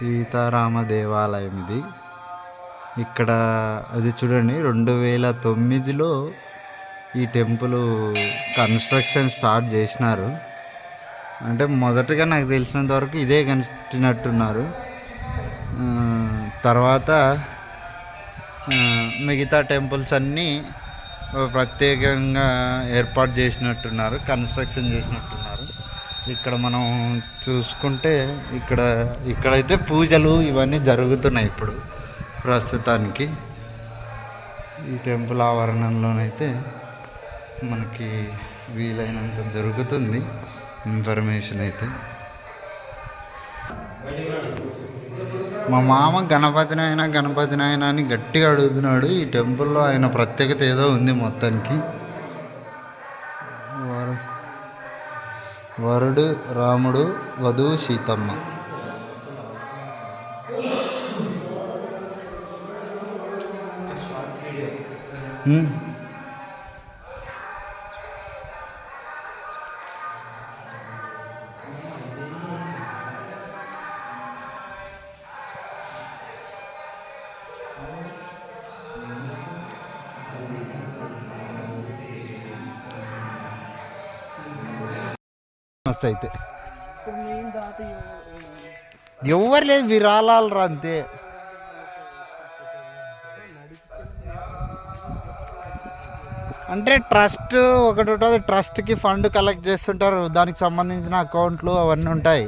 సీతారామ దేవాలయం ఇది ఇక్కడ అది చూడండి రెండు వేల తొమ్మిదిలో ఈ టెంపుల్ కన్స్ట్రక్షన్ స్టార్ట్ చేసినారు. అంటే మొదటగా నాకు తెలిసినంత వరకు ఇదే కట్టినట్టున్నారు. తర్వాత మిగతా టెంపుల్స్ అన్నీ ప్రత్యేకంగా ఏర్పాటు చేసినట్టున్నారు కన్స్ట్రక్షన్ చేసినట్టున్నారు. ఇక్కడ మనం చూసుకుంటే ఇక్కడ ఇక్కడైతే పూజలు ఇవన్నీ జరుగుతున్నాయి ఇప్పుడు ప్రస్తుతానికి. ఈ టెంపుల్ ఆవరణంలోనైతే మనకి వీలైనంత దొరుకుతుంది ఇన్ఫర్మేషన్ అయితే. మా మామ గణపతి నాయన గణపతి నాయన అని గట్టిగా అడుగుతున్నాడు. ఈ టెంపుల్లో ఆయన ప్రత్యేకత ఏదో ఉంది మొత్తానికి. వరుడు రాముడు వధువు సీతమ్మ ఉమ్. మస్తు అయితే. ఎవరు లేదు విరాళాలు రా అంతే. అంటే ట్రస్ట్ ఒకటి ఉంటుంది ట్రస్ట్కి ఫండ్ కలెక్ట్ చేస్తుంటారు దానికి సంబంధించిన అకౌంట్లు అవన్నీ ఉంటాయి.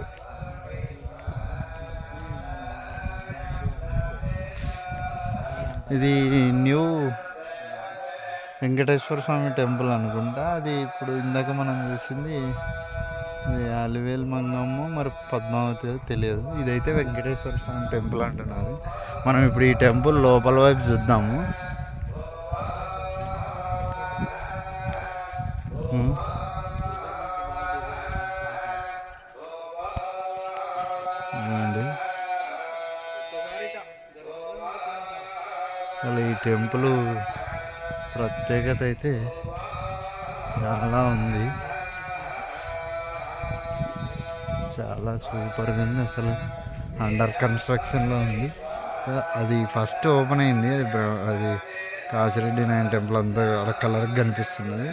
ఇది న్యూ వెంకటేశ్వర స్వామి టెంపుల్ అనుకుంటా అది ఇప్పుడు ఇందాక మనం చూసింది అలివేల్ మంగమ్మ మరి పద్మావతి తెలియదు. ఇదైతే వెంకటేశ్వర స్వామి టెంపుల్ అంటున్నారు. మనం ఇప్పుడు ఈ టెంపుల్ లోపల వైపు చూద్దాము. అసలు ఈ టెంపుల్ ప్రత్యేకత అయితే చాలా ఉంది. చాలా సూపర్గా ఉంది అసలు. అండర్ కన్స్ట్రక్షన్లో ఉంది. అది ఫస్ట్ ఓపెన్ అయింది. అది అది కాసిరెడ్డి నాయన టెంపుల్ అంతా అలా కలర్గా కనిపిస్తున్నది.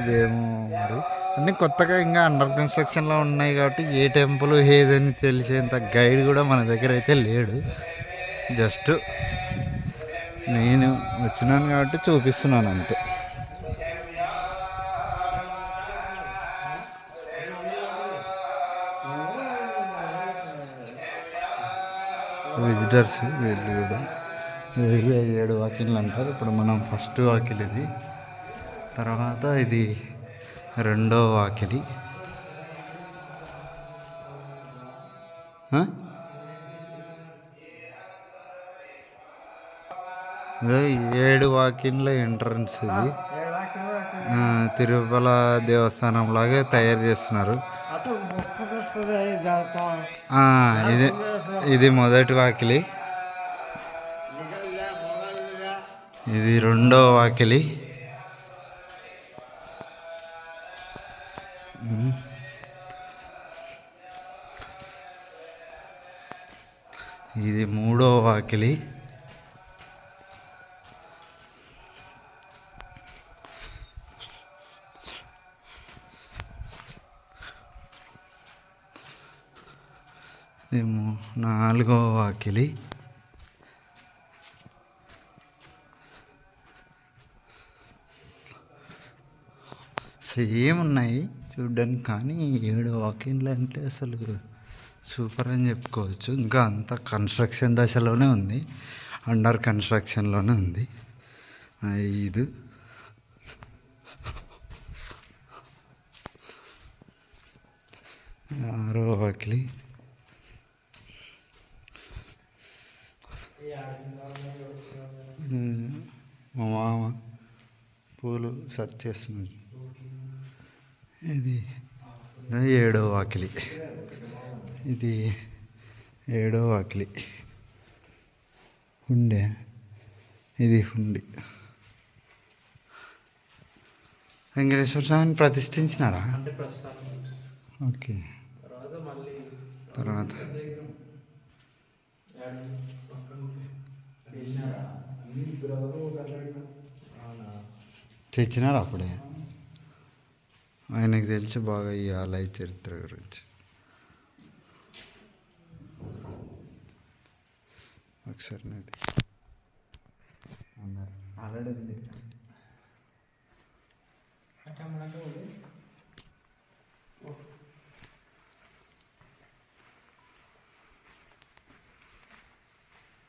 ఇదేమో మరి. అన్నీ కొత్తగా ఇంకా అండర్ కన్స్ట్రక్షన్లో ఉన్నాయి కాబట్టి ఏ టెంపుల్ ఏదని తెలిసేంత గైడ్ కూడా మన దగ్గర అయితే లేడు. జస్ట్ నేను వచ్చినాను కాబట్టి చూపిస్తున్నాను అంతే. విజిటర్స్ వీళ్ళు కూడా. ఇవి ఏడు వాకిళ్ళు అంటారు. ఇప్పుడు మనం ఫస్ట్ వాకిల్ ఇది. తర్వాత ఇది రెండో వాకిలి. ఏడు వాకిన్ల ఎంట్రన్స్ ఇది. ఆ, తిరుమల దేవస్థానం లాగే తయారు చేస్తున్నారు. ఇది ఇది మొదటి వాకిలి. ఇది రెండో వాకిలి. ఇది మూడో వాకిలి. ఏమో నాలుగో వాకిలి. సేమ్ ఉన్నాయి చూడ్డానికి కానీ ఏడు వాకిన్లు అంటే అసలు సూపర్ అని చెప్పుకోవచ్చు. ఇంకా అంత కన్స్ట్రక్షన్ దశలోనే ఉంది. అండర్ కన్స్ట్రక్షన్లోనే ఉంది. ఐదు మా మామ పూలు సెర్చ్ చేస్తున్నాడు ఇది ఏడో వాకిలి. ఇది ఏడో వాకిలి. హుండే. ఇది హుండి. వెంకటేశ్వర స్వామిని ప్రతిష్ఠించినారా? ఓకే. తర్వాత తెచ్చినారు అప్పుడే? ఆయనకు తెలిసి బాగా ఈ ఆలయ చరిత్ర గురించి. ఒకసారి నాది ఆల్రెడీ ఉంది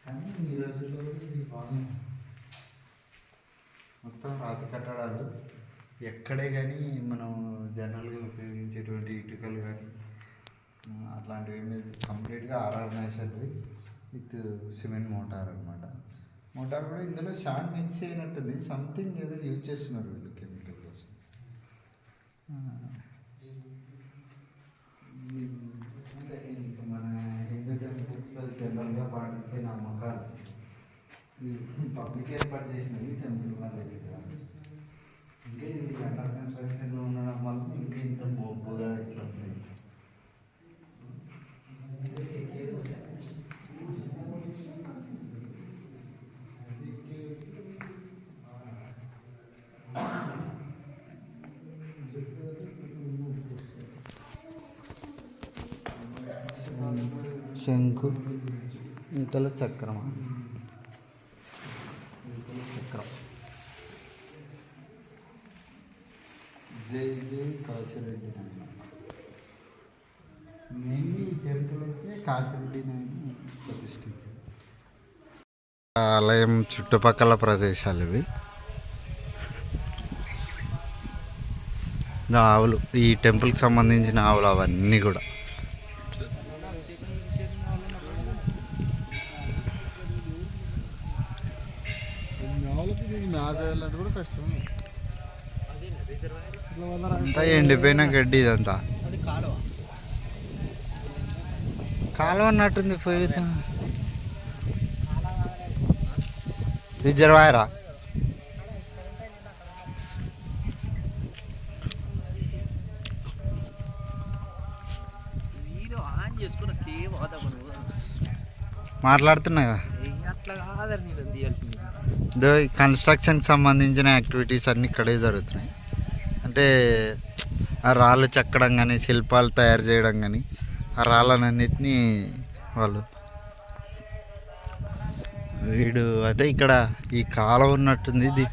కానీ ఈ రోజుల్లో ఇది బాగుంది మొత్తం రాతి కట్టడాలు. ఎక్కడే కానీ మనం జనరల్గా ఉపయోగించేటువంటి ఇటుకలు కానీ అట్లాంటివి ఏమి కంప్లీట్గా ఆర్ఆర్ మేసర్వి విత్ సిమెంట్ మోటార్ అనమాట మోటార్ కూడా ఇందులో షార్ట్ మిక్స్ అయినట్టుంది. సంథింగ్ ఏదో యూజ్ చేస్తున్నారు వీళ్ళు కెమికల్ కోసం. మన హిందూ టెంపుల్స్లో జనరల్గా పాటించే నమ్మకాలు. పబ్లిక్ ఏర్పాటు చేసినవి టెంపుల్ వాళ్ళ దగ్గర ఇంకా ఇది అండర్ కన్స్ట్రక్షన్లో ఉండడం వల్ల ఇంకా ఇంత మోపుగా ఇట్లా ఉంది? శంకు ఇంతలో చక్రమా ఇంతలో చక్రం జై జై కాశిరెడ్డి నాయన. మెయిన్లీ ఈ టెంపుల్ అయితే కాశిరెడ్డి నాయన ప్రతిష్ఠించారు ఆలయం చుట్టుపక్కల ప్రదేశాలు ఇవి. ఆవులు ఈ టెంపుల్కి సంబంధించిన ఆవులు అవన్నీ కూడా. ఎండిపోయిన గడ్డి ఇదంతా. అది కాలువ. అన్నట్టుంది పోయి. రిజర్వాయరా? మాట్లాడుతున్నా కదా. కన్స్ట్రక్షన్కి సంబంధించిన యాక్టివిటీస్ అన్నీ ఇక్కడే జరుగుతున్నాయి. అంటే ఆ రాళ్ళు చెక్కడం కానీ శిల్పాలు తయారు చేయడం కానీ ఆ రాళ్ళనన్నిటినీ వాళ్ళు వీడు అదే ఇక్కడ ఈ కాలం ఉన్నట్టుంది ఇది.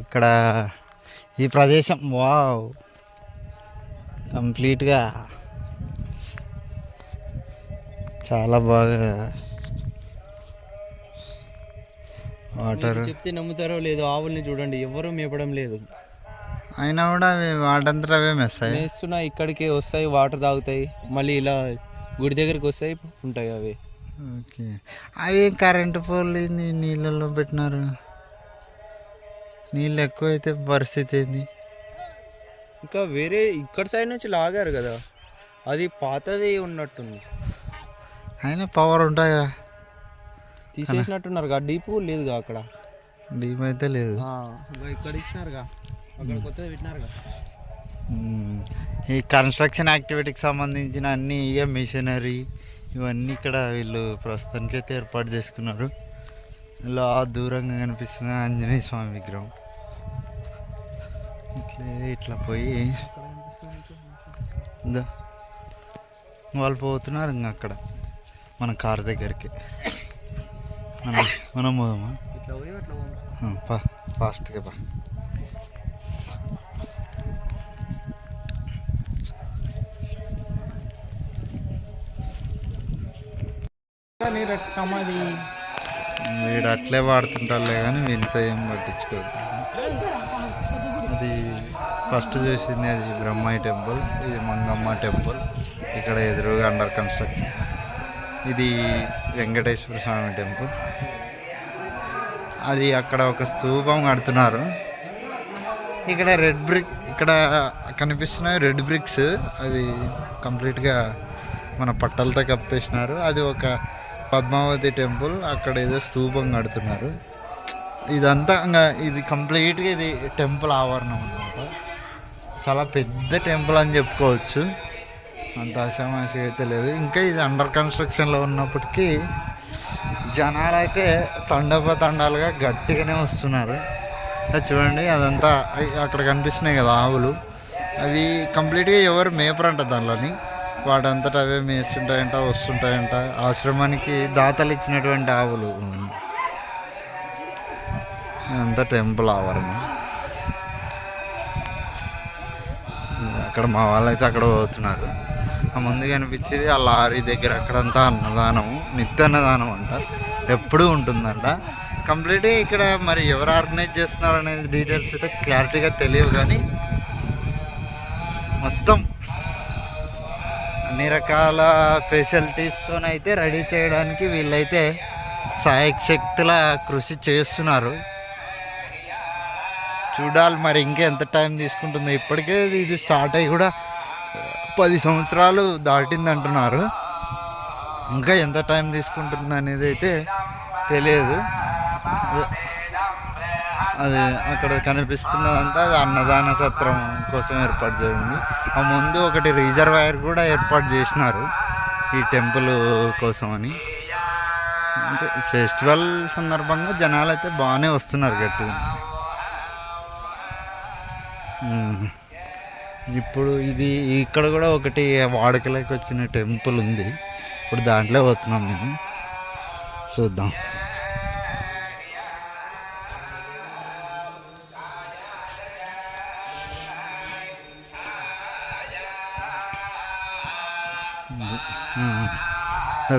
ఇక్కడ ఈ ప్రదేశం వావ్! కంప్లీట్గా చాలా బాగా వాటర్. చెప్తే నమ్ముతారో లేదో ఆవుల్ని చూడండి ఎవరు మేపడం లేదు. అయినా కూడా అవి వాటంతట అవే మెస్తాయి. మేస్తున్నా ఇక్కడికి వస్తాయి వాటర్ తాగుతాయి మళ్ళీ ఇలా గుడి దగ్గరికి వస్తాయి ఉంటాయి అవి. ఓకే. అవి కరెంటు పోల్ నీళ్ళల్లో పెట్టినారు. నీళ్ళు ఎక్కువైతే పరిస్థితి ఏంది? ఇంకా వేరే ఇక్కడ సైడ్ నుంచి లాగారు కదా అది పాతది ఉన్నట్టుంది. అయినా పవర్ ఉంటాయి కదా. తీసేసినట్టున్నారు కదా డీప్ కూడా లేదుగా అక్కడ? డీప్ అయితే లేదు. ఇక్కడ ఇచ్చినారుగా అక్కడ కొత్తది పెట్టినారుగా. మ్మ్. ఈ కన్స్ట్రక్షన్ యాక్టివిటీకి సంబంధించిన అన్ని ఇక మిషనరీ ఇవన్నీ ఇక్కడ వీళ్ళు ప్రస్తుతానికి అయితే ఏర్పాటు చేసుకున్నారు. ఇలా దూరంగా కనిపిస్తుంది ఆంజనేయ స్వామి విగ్రహం. ఇట్లే ఇట్లా పోయి. వాళ్ళు పోతున్నారు ఇంకా అక్కడ మన కార్ దగ్గరికి. మనం మనం పోదామా? పా ఫాస్ట్గా పా. వీడు అట్లే వాడుతుంటారులే కానీ వీనితో ఏం పట్టించుకోదు అది ఫస్ట్ చూసింది అది బ్రహ్మాయి టెంపుల్ ఇది మంగమ్మ టెంపుల్. ఇక్కడ ఎదురుగా అండర్ కన్స్ట్రక్షన్. ఇది వెంకటేశ్వర స్వామి టెంపుల్. అది అక్కడ ఒక స్తూపం కడుతున్నారు. ఇక్కడ రెడ్ బ్రిక్ ఇక్కడ కనిపిస్తున్నాయి రెడ్ బ్రిక్స్. అవి కంప్లీట్గా మన పట్టలతో కప్పేసినారు. అది ఒక పద్మావతి టెంపుల్. అక్కడ ఏదో స్తూపం కడుతున్నారు. ఇదంతా ఇంకా ఇది కంప్లీట్గా ఇది టెంపుల్ ఆవరణం అనమాట చాలా పెద్ద టెంపుల్ అని చెప్పుకోవచ్చు. అంత ఆశామాషి అయితే లేదు. ఇంకా ఇది అండర్ కన్స్ట్రక్షన్లో ఉన్నప్పటికీ జనాలు అయితే తండపతండాలుగా గట్టిగానే వస్తున్నారు. చూడండి అదంతా అక్కడ కనిపిస్తున్నాయి కదా ఆవులు. అవి కంప్లీట్గా ఎవరు మేపరంట దానిలోని? వాటంతట అవే మేస్తుంటాయంట వస్తుంటాయంట. ఆశ్రమానికి దాతలు ఇచ్చినటువంటి ఆవులు. అంతా టెంపుల్ ఆవరణ అక్కడ మా వాళ్ళైతే అక్కడ పోతున్నారు. ముందు కనిపించేది ఆ లారీ దగ్గర అక్కడంతా అన్నదానం నిత్య అన్నదానం అంట. ఎప్పుడూ ఉంటుందంట. కంప్లీట్గా ఇక్కడ మరి ఎవరు ఆర్గనైజ్ చేస్తున్నారు అనేది డీటెయిల్స్ అయితే క్లారిటీగా తెలియవు కానీ మొత్తం అన్ని రకాల ఫెసిలిటీస్తోనైతే రెడీ చేయడానికి వీళ్ళైతే సాయక శక్తుల కృషి చేస్తున్నారు. చూడాలి మరి ఇంకా ఎంత టైం తీసుకుంటుందో. ఇప్పటికే ఇది స్టార్ట్ అయ్యి కూడా పది సంవత్సరాలు దాటింది అంటున్నారు ఇంకా ఎంత టైం తీసుకుంటుంది అనేది అయితే తెలియదు. అదే- అది అక్కడ కనిపిస్తున్నదంతా అది అన్నదాన సత్రం కోసం ఏర్పాటు చేయండి ఆ ముందు ఒకటి రిజర్వాయర్ కూడా ఏర్పాటు చేసినారు ఈ టెంపుల్ కోసం అని. అంటే ఫెస్టివల్ సందర్భంగా జనాలు అయితే బాగానే వస్తున్నారు గట్టిగా ఇప్పుడు ఇది ఇక్కడ కూడా ఒకటి వాడకలోకి వచ్చిన టెంపుల్ ఉంది. ఇప్పుడు దాంట్లో పోతున్నాం మేము. చూద్దాం.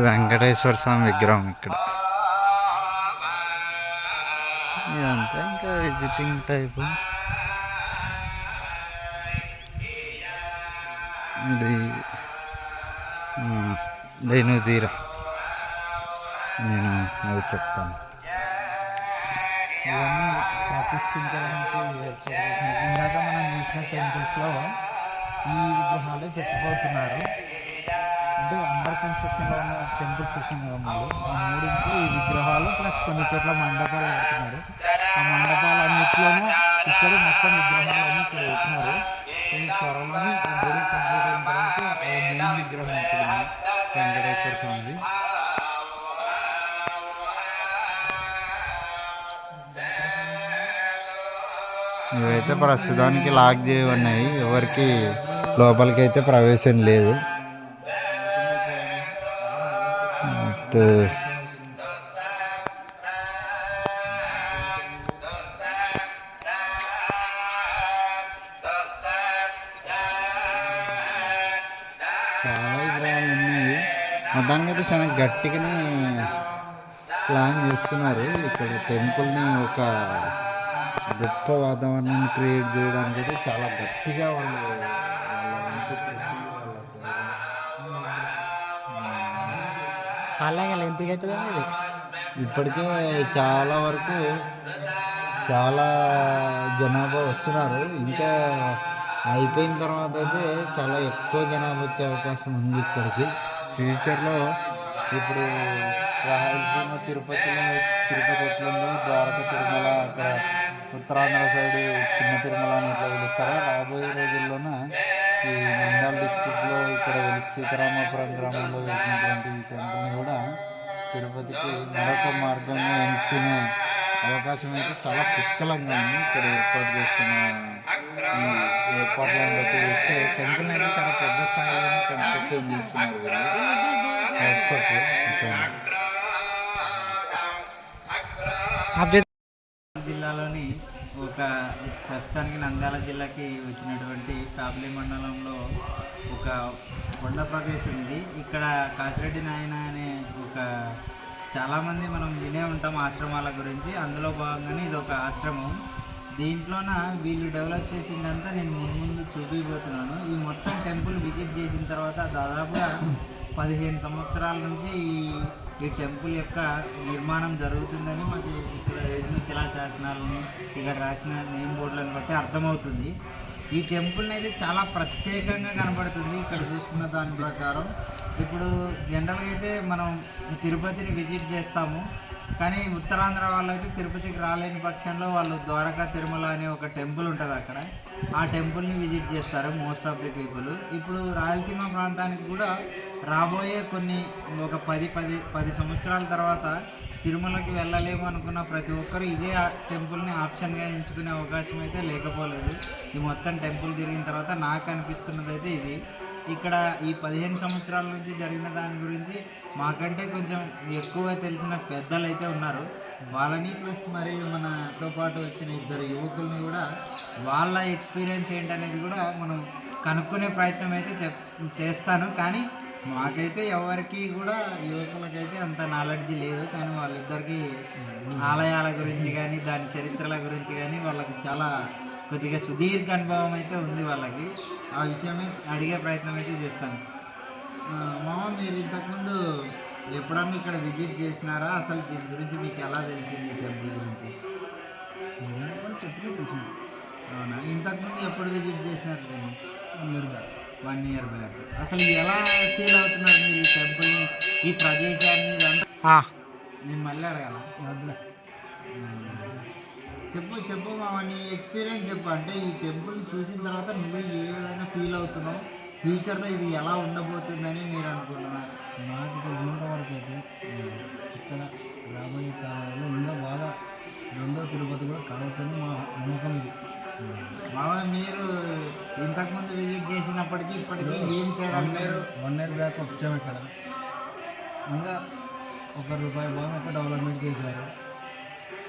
వెంకటేశ్వర స్వామి విగ్రహం ఇక్కడ. ఇదంతా ఇంకా విజిటింగ్ టైపు ఇది నేను తీరా. నేను అది చెప్తాను. ఇవన్నీ ప్రతిష్ఠించడానికి ఇందాక మనం చూసిన టెంపుల్స్లో ఈ విగ్రహాలే పెట్టిపోతున్నారు అంటే అండర్ కన్స్ట్రక్షన్లో ఉన్న టెంపుల్స్ వచ్చింది కదా మూడు ఆ మూడింట్లో ఈ విగ్రహాలు ప్లస్ కొన్ని చోట్ల మండపాలు పెడుతున్నారు ఆ మండపాలు అన్నిట్లోనూ ఇక్కడ మొత్తం విగ్రహాలన్నీ ఇక్కడ పెట్టినారు. ఈ త్వరలోనే ఈ గుడి కంప్లీట్ అయిన తర్వాత మెయిన్ విగ్రహం ఉంటుంది. వెంకటేశ్వర స్వామిది. ఇవైతే ప్రస్తుతానికి లాక్ చేయబడినాయి. ఎవరికి లోపలికి అయితే ప్రవేశం లేదు. అయితే చాలా గట్టిగానే ప్లాన్ చేస్తున్నారు. ఇక్కడ టెంపుల్ని ఒక గొప్ప వాతావరణాన్ని క్రియేట్ చేయడానికి అయితే చాలా గట్టిగా వాళ్ళు. చాలా ఇది? ఇప్పటికే చాలా వరకు చాలా జనాభా వస్తున్నారు. ఇంకా అయిపోయిన తర్వాత అయితే చాలా ఎక్కువ జనాభా వచ్చే అవకాశం ఉంది ఇక్కడికి. ఫ్యూచర్లో ఇప్పుడు రాయలసీమ తిరుపతిలో తిరుపతి ఎట్లుందో ద్వారక తిరుమల అక్కడ ఉత్తరాంధ్ర సైడ్ చిన్న తిరుమల అని ఇట్లా పిలుస్తారా? రాబోయే రోజుల్లోన? ఈ నంద్యాల డిస్టిక్లో ఇక్కడ వెలిసి సీతారామపురం గ్రామంలో వెలిసినటువంటి ఈ టెంపుల్ని కూడా తిరుపతికి మరొక మార్గంగా ఎంచుకునే అవకాశం అయితే చాలా పుష్కలంగా ఉంది. ఇక్కడ ఏర్పాటు చేస్తున్న ఏర్పాట్లను బట్టి చూస్తే చేస్తున్నారు వాట్సాప్ జిల్లాలోని ఒక ప్రస్తుతానికి నంద్యాల జిల్లాకి వచ్చినటువంటి కాపులి మండలంలో ఒక కొండ ప్రదేశం ఉంది. ఇక్కడ కాసిరెడ్డి నాయన అనే ఒక చాలామంది మనం వినే ఉంటాం ఆశ్రమాల గురించి. అందులో భాగంగానే ఇది ఒక ఆశ్రమం. దీంట్లోన వీళ్ళు డెవలప్ చేసిందంతా నేను ముందు ముందు చూపిపోతున్నాను. ఈ మొత్తం టెంపుల్ విజిట్ చేసిన తర్వాత దాదాపుగా పదిహేను సంవత్సరాల నుంచి ఈ ఈ టెంపుల్ యొక్క నిర్మాణం జరుగుతుందని మాకు ఇక్కడ వేసిన శిలాశాసనాలని ఇక్కడ రాసిన నేమ్ బోర్డులను బట్టి అర్థమవుతుంది. ఈ టెంపుల్ని అయితే చాలా ప్రత్యేకంగా కనబడుతుంది ఇక్కడ చూసుకున్న దాని ప్రకారం. ఇప్పుడు జనరల్గా అయితే మనం తిరుపతిని విజిట్ చేస్తాము. కానీ ఉత్తరాంధ్ర వాళ్ళైతే తిరుపతికి రాలేని పక్షంలో వాళ్ళు ద్వారకా తిరుమల అనే ఒక టెంపుల్ ఉంటుంది అక్కడ. ఆ టెంపుల్ని విజిట్ చేస్తారు మోస్ట్ ఆఫ్ ది పీపుల్. ఇప్పుడు రాయలసీమ ప్రాంతానికి కూడా రాబోయే కొన్ని ఒక పది పది పది సంవత్సరాల తర్వాత తిరుమలకి వెళ్ళలేము అనుకున్న ప్రతి ఒక్కరు ఇదే ఆ టెంపుల్ని ఆప్షన్గా ఎంచుకునే అవకాశం అయితే లేకపోలేదు. ఈ మొత్తం టెంపుల్ తిరిగిన తర్వాత నాకు అనిపిస్తున్నది అయితే ఇది. ఇక్కడ ఈ పదిహేను సంవత్సరాల నుంచి జరిగిన దాని గురించి మాకంటే కొంచెం ఎక్కువ తెలిసిన పెద్దలు అయితే ఉన్నారు. వాళ్ళని ప్లస్ మరి మనతో పాటు వచ్చిన ఇద్దరు యువకుల్ని కూడా వాళ్ళ ఎక్స్పీరియన్స్ ఏంటనేది కూడా మనం కనుక్కునే ప్రయత్నం అయితే చెప్ చేస్తాను. కానీ మాకైతే ఎవరికి కూడా యువకులకైతే అంత నాలెడ్జ్ లేదు. కానీ వాళ్ళిద్దరికి ఆలయాల గురించి కానీ దాని చరిత్రల గురించి కానీ వాళ్ళకి చాలా కొద్దిగా సుదీర్ఘ అనుభవం అయితే ఉంది వాళ్ళకి. ఆ విషయమే అడిగే ప్రయత్నం అయితే చేస్తాను. మామ మీరు ఇంతకుముందు ఎప్పుడన్నా ఇక్కడ విజిట్ చేసినారా? అసలు దీని గురించి మీకు ఎలా తెలిసింది ఈ టెంపుల్ గురించి? చెప్పుకుని తెలిసింది అవునా? ఇంతకుముందు ఎప్పుడు విజిట్ చేసినారు దీన్ని? నేరుగా వన్ ఇయర్ బ్యాక్. అసలు ఎలా ఫీల్ అవుతున్నారు మీరు ఈ టెంపుల్ని ఈ ప్రదేశాన్ని? నేను మళ్ళీ అడగాల? వద్దులే. చెప్పు చెప్పు మామ నీ ఎక్స్పీరియన్స్ చెప్పు. అంటే ఈ టెంపుల్ని చూసిన తర్వాత నువ్వు ఏ విధంగా ఫీల్ అవుతున్నావు? ఫ్యూచర్లో ఇది ఎలా ఉండబోతుందని మీరు అనుకుంటున్నారు? నాకు తెలిసినంత వరకు అయితే ఇక్కడ రాబోయే కాలంలో ఇంకా బాగా రెండో తిరుపతి కూడా కావచ్చని మా నమ్మకం ఇది. మామ మీరు ఇంతకుముందు విజిట్ చేసినప్పటికీ ఇప్పటికీ ఏం తేడా one year one year back వచ్చాము ఇక్కడ. ఇంకా ఒక రూపాయి భాగం ఒక డెవలప్మెంట్ చేశారు.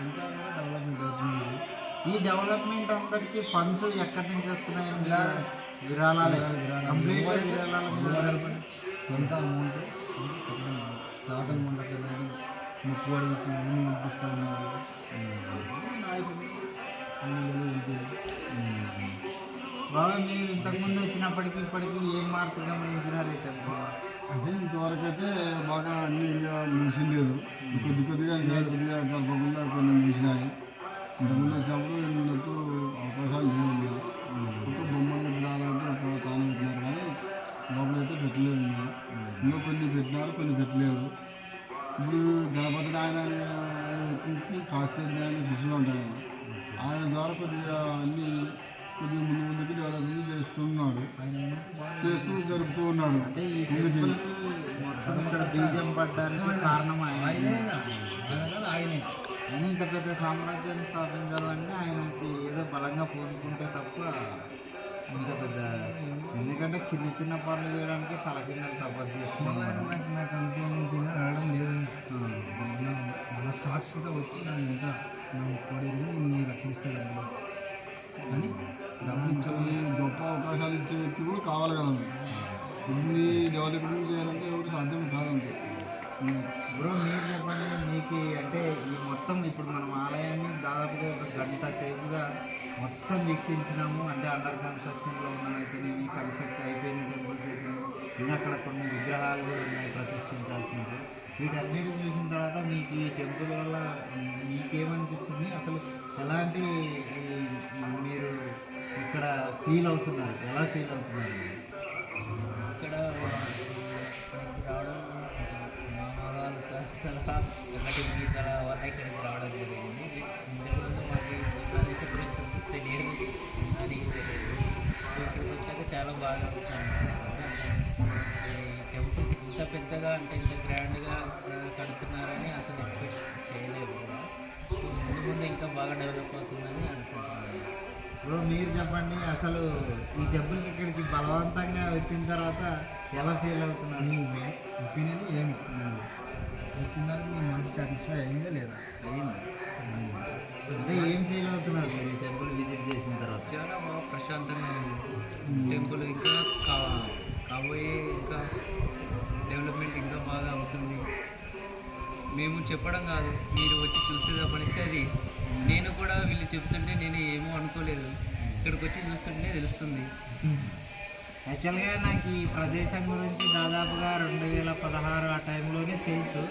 ఇంకా కూడా డెవలప్మెంట్ అవుతుంది. ఈ డెవలప్మెంట్ అందరికి ఫండ్స్ ఎక్కడి నుంచి వస్తున్నాయి విరాళాలు. విరాళాలే. విరాళాలు, సొంత అమౌంట్ తాతల మండలి ముక్కుబడి ఇచ్చిన అన్ని ఇప్పిస్తూ ఉన్నారు నాయకులు. ఎమ్మెల్యేలు ఎంపీలు బాబా మీరు ఇంతకుముందు వచ్చినప్పటికీ ఇప్పటికీ ఏం మార్పు గమనించినారు ఈ టెంపుల్ అదే ఇంతవరకు అయితే బాగా అన్ని ఇంకా మిషన్ లేదు. కొద్ది కొద్దిగా ఇంకా కొద్దిగా కలపకుండా కొన్ని ముగిసినాయి ఇంతకుముందు వచ్చినప్పుడు ఉన్నట్టు అవకాశాలు లేవు ఒక బొమ్మలు పెట్టాలంటే ఒక తాను పెట్టినారు కానీ లోపలైతే పెట్టలేదు ఇంకా ఇంకా కొన్ని పెట్టినారు కొన్ని పెట్టలేదు. ఇప్పుడు గణపతి ఆయన వ్యక్తికి కాసిరెడ్డి ఆయన ఉంటాయి ఆయన ద్వారా కొద్దిగా అన్నీ కొద్దిగా ముందు ముందుకు డెవలప్మెంట్ చేస్తున్నాడు. చేస్తూ జరుపుతూ ఉన్నాడు. అంటే ఈ మొత్తం ఇక్కడ బీజం పడ్డానికి కారణం ఆయన. ఆయనే ఆయన ఇంత పెద్ద సామ్రాజ్యాన్ని స్థాపించాలంటే ఆయనకి ఏదో బలంగా పూనుకుంటే తప్ప ఇంత పెద్ద ఎందుకంటే చిన్న చిన్న పనులు చేయడానికి తల కింద తపస్సు చేస్తున్నారు నాకు నాకు అంతే నేను తిన రావడం లేదు మన సాక్షిగా వచ్చి నన్ను ఇంకా నా కోడి నేను రక్షిస్తాడు అందులో. కానీ డబ్బులు గొప్ప అవకాశాలు ఇచ్చే వ్యక్తి కూడా కావాలి కదా ఇన్ని డెవలప్మెంట్ చేయాలంటే ఎవరు సాధ్యం కాదంటే బ్రో మీరు చెప్పండి. మీకు అంటే ఈ మొత్తం ఇప్పుడు మనం ఆలయాన్ని దాదాపుగా ఒక గంట సేపుగా మొత్తం వీక్షించినాము. అంటే అండర్ కన్స్ట్రక్షన్లో ఉన్నవైతేనేమి కన్స్ట్రక్ట్ అయిపోయిన టెంపుల్స్ అయితే ఇంకా అక్కడ కొన్ని విగ్రహాలు కూడా ఉన్నాయి ప్రతిష్ఠించాల్సినవి వీటన్నిటి చూసిన తర్వాత మీకు ఈ టెంపుల్ వల్ల మీకేమనిపిస్తుంది? అసలు ఎలాంటి ఇక్కడ ఫీల్ అవుతున్నారు. ఎలా ఫీల్ అవుతున్నారు? ఇక్కడ రావడం మా సలహా ఒకటి సలహా వల్ల ఇక్కడికి రావడం జరిగింది. ఇంతకుముందు మాకు ఈ ప్రదేశం గురించి తెలియదు అని తెలియదు. సో ఇక్కడికి వచ్చాక చాలా బాగా అనిపిస్తుంది. ఇంత పెద్దగా అంటే ఇంత గ్రాండ్గా కడుతున్నారని అసలు ఎక్స్పెక్ట్ చేయలేదు సో ముందు ముందు ఇంకా బాగా డెవలప్ అవుతుందని అనుకుంటున్నాను. బ్రో మీరు చెప్పండి. అసలు ఈ టెంపుల్కి ఇక్కడికి బలవంతంగా వచ్చిన తర్వాత ఎలా ఫీల్ అవుతున్నారు? ఒపీనియన్ ఏమి? వచ్చిందాక మీ మనసు సాటిస్ఫై అయిందా లేదా? అంటే ఏం ఫీల్ అవుతున్నారు మీరు? ఈ టెంపుల్ విజిట్ చేసిన తర్వాత? చాలా బాగా ప్రశాంతంగా ఉంది. టెంపుల్ ఇంకా కా కాబోయే ఇంకా డెవలప్మెంట్ ఇంకా బాగా అవుతుంది. మేము చెప్పడం కాదు. మీరు వచ్చి చూసేటప్పటిస్తే అది. నేను కూడా వీళ్ళు చెప్తుంటే నేను అనుకోలేదు. ఇక్కడికి వచ్చి చూస్తుంటే తెలుస్తుంది. యాక్చువల్గా నాకు ఈ ప్రదేశం గురించి దాదాపుగా రెండు వేల పదహారు ఆ టైంలోనే తెలుసు.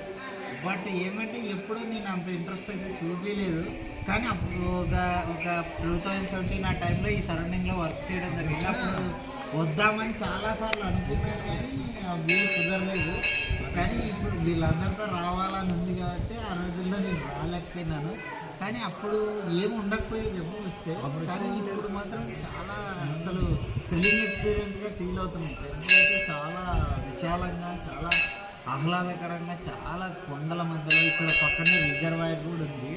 బట్ ఏమంటే ఎప్పుడు నేను అంత ఇంట్రెస్ట్ అయితే చూపించలేదు కానీ అప్పుడు ఒక ఒక టూ థౌజండ్ సెవెంటీన్ ఆ టైంలో ఈ సరౌండింగ్లో వర్క్ చేయడం జరిగింది. అప్పుడు వద్దామని చాలాసార్లు అనుకున్నాను కానీ ఆ వ్యూ కుదరలేదు. కానీ ఇప్పుడు వీళ్ళందరితో రావాలని ఉంది కాబట్టి ఆ రోజుల్లో నేను రాలేకపోయినాను. కానీ అప్పుడు ఏమి ఉండకపోయేదేమో వస్తే కానీ ఇప్పుడు మాత్రం చాలా అసలు థ్రిల్లింగ్ ఎక్స్పీరియన్స్గా ఫీల్ అవుతున్నాం. టెంపుల్ చాలా విశాలంగా చాలా ఆహ్లాదకరంగా చాలా కొండల మధ్యలో ఇక్కడ పక్కనే రిజర్వాయర్ కూడా ఉంది.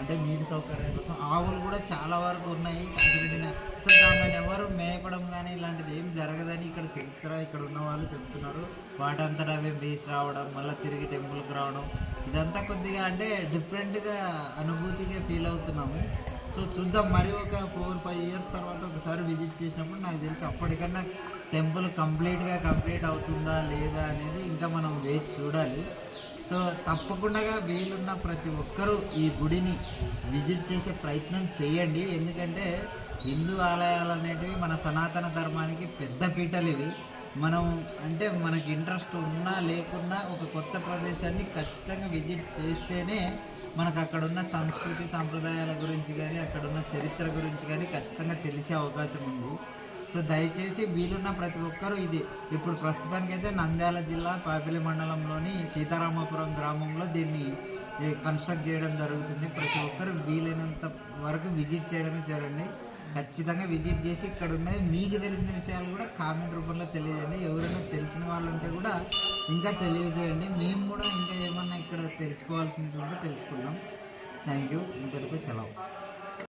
అంటే నీటి సౌకర్యం కోసం ఆవులు కూడా చాలా వరకు ఉన్నాయి. కాకినాడ అసలు దానిని ఎవరు మేపడం కానీ ఇలాంటిది ఏం జరగదని ఇక్కడ తెలుస్తారా ఇక్కడ ఉన్న వాళ్ళు చెప్తున్నారు. వాటంతటా అవే బీచ్ రావడం మళ్ళీ తిరిగి టెంపుల్కి రావడం ఇదంతా కొద్దిగా అంటే డిఫరెంట్గా అనుభూతిగా ఫీల్ అవుతున్నాము. సో చూద్దాం. మరి ఒక ఫోర్ ఫైవ్ ఇయర్స్ తర్వాత ఒకసారి విజిట్ చేసినప్పుడు నాకు తెలిసి అప్పటికన్నా టెంపుల్ కంప్లీట్గా కంప్లీట్ అవుతుందా లేదా అనేది ఇంకా మనం వేచి చూడాలి. సో తప్పకుండా వీలున్న ప్రతి ఒక్కరూ ఈ గుడిని విజిట్ చేసే ప్రయత్నం చేయండి. ఎందుకంటే హిందూ ఆలయాలు అనేటివి మన సనాతన ధర్మానికి పెద్ద పీటలు ఇవి మనం అంటే మనకి ఇంట్రెస్ట్ ఉన్నా లేకున్నా ఒక కొత్త ప్రదేశాన్ని ఖచ్చితంగా విజిట్ చేస్తేనే మనకు అక్కడ ఉన్న సంస్కృతి సాంప్రదాయాల గురించి కానీ అక్కడ ఉన్న చరిత్ర గురించి కానీ ఖచ్చితంగా తెలిసే అవకాశం ఉంది. సో దయచేసి వీలున్న ప్రతి ఒక్కరూ ఇది ఇప్పుడు ప్రస్తుతానికైతే నంద్యాల జిల్లా పాపిలి మండలంలోని సీతారామపురం గ్రామంలో దీన్ని కన్స్ట్రక్ట్ చేయడం జరుగుతుంది. ప్రతి ఒక్కరు వీలైనంత వరకు విజిట్ చేయడమే జరగండి. ఖచ్చితంగా విజిట్ చేసి ఇక్కడ ఉన్నది మీకు తెలిసిన విషయాలు కూడా కామెంట్ రూపంలో తెలియజేయండి. ఎవరైనా తెలిసిన వాళ్ళు ఉంటే కూడా ఇంకా తెలియజేయండి. మేము కూడా ఇంకా ఏమన్నా ఇక్కడ తెలుసుకోవాల్సినవి తెలుసుకున్నాం థ్యాంక్ యూ ఇంతటితో సెలవు.